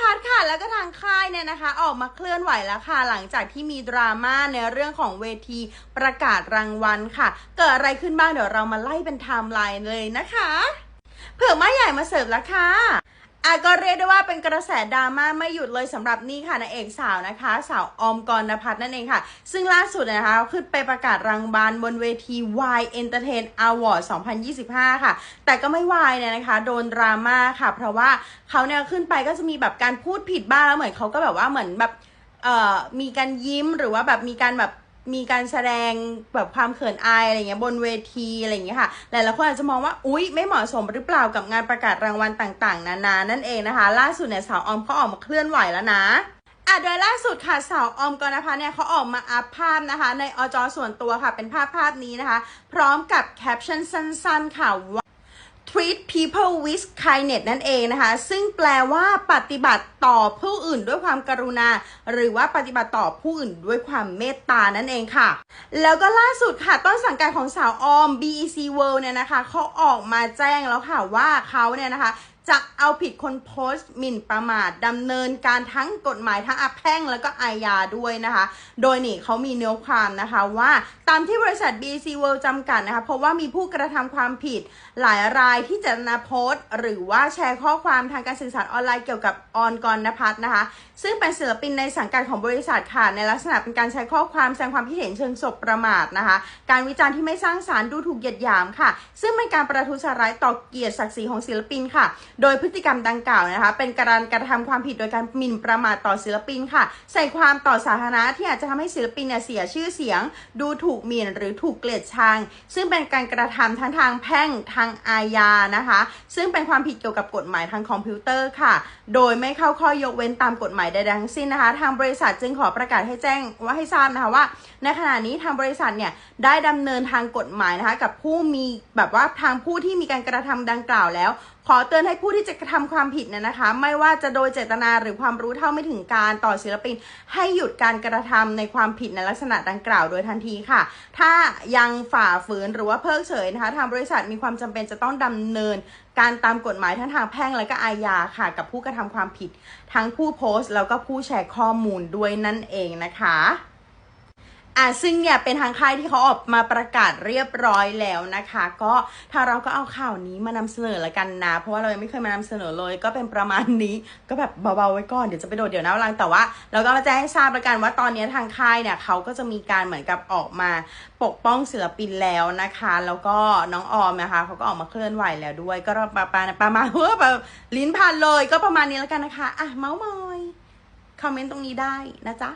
พัฒน์ค่ะ แล้วก็ทางค่ายเนี่ยนะคะ ออกมาเคลื่อนไหวแล้วค่ะ หลังจากที่มีดราม่าในเรื่องของเวทีประกาศรางวัลค่ะ เกิดอะไรขึ้นบ้างเดี๋ยวเรามาไล่เป็นไทม์ไลน์เลยนะคะ เผื่อม้ใหญ่มาเสิร์ฟแล้วค่ะ อะก็เรียกได้ว่าเป็นกระแสดราม่าไม่หยุดเลยสำหรับนี่ค่ะนางเอกสาวนะคะ สาวออมกรณพัฒน์นั่นเองค่ะ ซึ่งล่าสุดนะคะขึ้นไปประกาศรางวัลบนเวที Y Entertain Award 2025 ค่ะ แต่ก็ไม่วายเนี่ยนะคะ โดนดราม่าค่ะ เพราะว่าเขาเนี่ยขึ้นไปก็จะมีแบบการพูดผิดบ้างแล้วเหมือนเขาก็แบบว่าเหมือนแบบเอ่อมีการยิ้มหรือว่าแบบมีการแบบ มีการแสดงแบบความเขินอายอะไรเงี้ยบนเวทีอะไรเงี้ยค่ะ หลายๆคนอาจจะมองว่าอุ๊ยไม่เหมาะสมหรือเปล่ากับงานประกาศรางวัลต่างๆ นานานั่นเองนะคะ ล่าสุดเนี่ยสาวออมเขาออกมาเคลื่อนไหวแล้วนะอะโดยล่าสุดค่ะสาวออมกรณพัฒน์เนี่ยเขาออกมาอัพภาพนะคะ ในอจอส่วนตัวค่ะเป็นภาพภาพนี้นะคะ พร้อมกับแคปชั่นสั้นๆค่ะว่า treat people with kindness นั่นเองนะคะ ซึ่งแปลว่าปฏิบัติต่อผู้อื่นด้วยความกรุณา หรือว่าปฏิบัติต่อผู้อื่นด้วยความเมตตานั่นเองค่ะ แล้วก็ล่าสุดค่ะ ต้นสังกัดของสาวออม BEC World เนี่ยนะคะเขาออกมาแจ้งแล้วค่ะว่าเขาเนี่ยนะคะจะเอาผิดคนโพสต์หมิ่นประมาทดำเนินการทั้งกฎหมายทั้งอาแพ่งแล้วก็อาญาด้วยนะคะ โดยนี่เขามีเนื้อความนะคะว่าตามที่บริษัท BC World จำกัดนะคะเพราะว่ามีผู้กระทำความผิดหลายรายที่จตนาโพสต์ หรือว่าแชร์ข้อความทางการสื่อสารออนไลน์เกี่ยวกับออนกรณพัฒน์นะคะ ซึ่งเป็นศิลปินในสังกัดของบริษัทค่ะ ในลักษณะเป็นการใช้ข้อความแสดงความคิดเห็นเชิงศบประมาทนะคะ การวิจารณ์ที่ไม่สร้างสารรค์ดูถูกเหยียดหยามค่ะ ซึ่งเป็นการประทุษร้ายต่อเกียรติศักดิ์ศรีของศิลปินค่ะ โดยพฤติกรรมดังกล่าวนะคะ เป็นการกระทำความผิดโดยการหมิ่นประมาทต่อศิลปินค่ะ ใส่ความต่อสาธารณะที่อาจจะทำให้ศิลปินเนี่ยเสียชื่อเสียง ดูถูกหมิ่นหรือถูกเกลียดชัง ซึ่งเป็นการกระทำทั้งทางแพ่งทางอาญานะคะ ซึ่งเป็นความผิดเกี่ยวกับกฎหมายทางคอมพิวเตอร์ค่ะ โดยไม่เข้าข้อยกเว้นตามกฎหมายใดๆทั้งสิ้นนะคะ ทางบริษัทจึงขอประกาศให้แจ้งว่าให้ทราบนะคะว่า ในขณะนี้ทางบริษัทเนี่ยได้ดำเนินทางกฎหมายนะคะกับผู้มีแบบว่าทางผู้ที่มีการกระทำดังกล่าวแล้วขอเตือนให้ผู้ที่จะกระทำความผิดเนี่ยนะคะ ไม่ว่าจะโดยเจตนาหรือความรู้เท่าไม่ถึงการต่อศิลปิน ให้หยุดการกระทำในความผิดในลักษณะดังกล่าวโดยทันทีค่ะ ถ้ายังฝ่าฝืนหรือว่าเพิกเฉยนะคะทางบริษัทมีความจำเป็นจะต้องดำเนินการตามกฎหมายทั้งทางแพ่งและก็อาญาค่ะ กับผู้กระทำความผิด ทั้งผู้โพสต์ แล้วก็ผู้แชร์ข้อมูลด้วยนั่นเองนะคะ อะซึ่งเนี่ยเป็นทางค่ายที่เขาออกมาประกาศเรียบร้อยแล้วนะคะ ก็ถ้าเราก็เอาข่าวนี้มานำเสนอละกันนะ เพราะว่าเรายังไม่เคยมานำเสนอเลย ก็เป็นประมาณนี้ก็แบบเบาๆไว้ก่อนเดี๋ยวจะไปโดดเดี๋ยวนะวันหลังแต่ว่าเราก็มาแจ้งให้ทราบละกันว่าตอนนี้ทางค่ายเนี่ยเขาก็จะมีการเหมือนกับออกมาปกป้องศิลปินแล้วนะคะ แล้วก็น้องออมนะคะเขาก็ออกมาเคลื่อนไหวแล้วด้วย ก็ประมาณประมาณเฮ้อแบบลิ้นพันเลย ก็ประมาณนี้ล้วกันนะคะอะเมาส์มอยคอมเมนต์ตรงนี้ได้นะจ๊ะ